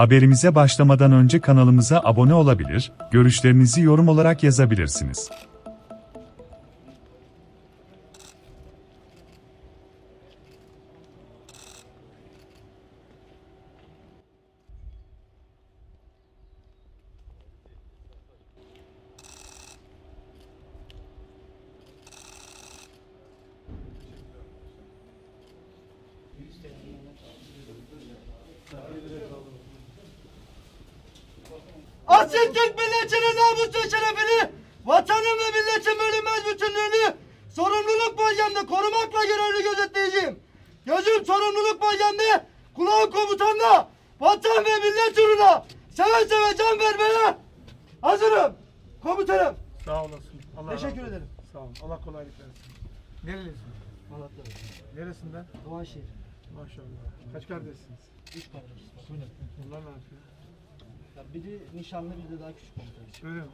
Haberimize başlamadan önce kanalımıza abone olabilir, görüşlerinizi yorum olarak yazabilirsiniz. Asil Türk milletinin namus şerefini, vatanın ve milletin bölünmez bütünlüğünü sorumluluk bölgemde korumakla görevli gözetleyeceğim. Gözüm sorumluluk bölgemde, kulağım komutanda, vatan ve millet uğruna seve seve can vermeye hazırım. Komutanım. Sağ olasın. Allah Teşekkür ederim. Sağ ol. Allah kolaylık versin. Nerelisin? Malatya, Neresinden? Doğanşehir, Maşallah. Kaç kardeşsiniz? üç kardeş. Bunlar ne yapıyor? Biri nişanlı, biri de daha küçük komutanım. Öyle mi?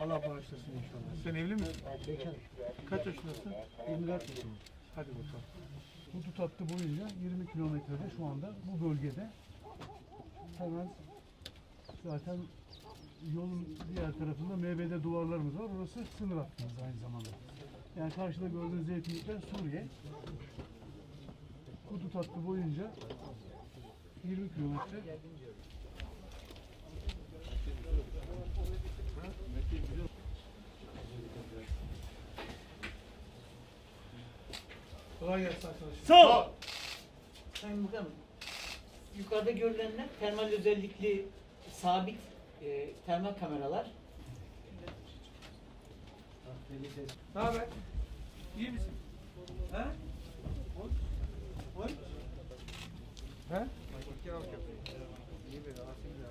Allah bağışlasın inşallah. Sen evli misin? Bekar, Kaç yaşındasın? 24 yaşında. Hadi bakalım. Hudut hattı boyunca 20 kilometrede şu anda bu bölgede hemen zaten yolun diğer tarafında MBD duvarlarımız var. Orası sınır hattımız aynı zamanda. Yani karşıda gördüğünüz zeytinlikler Suriye. Hudut hattı boyunca 20 kilometre Kolay gelsin arkadaşlar. Sağ ol. Sayın Bakanım, yukarıda görülenler termal özellikli sabit e, termal kameralar. Ne haber? İyi misin? He? Oy. Oy. He? İyi be, aferin ya.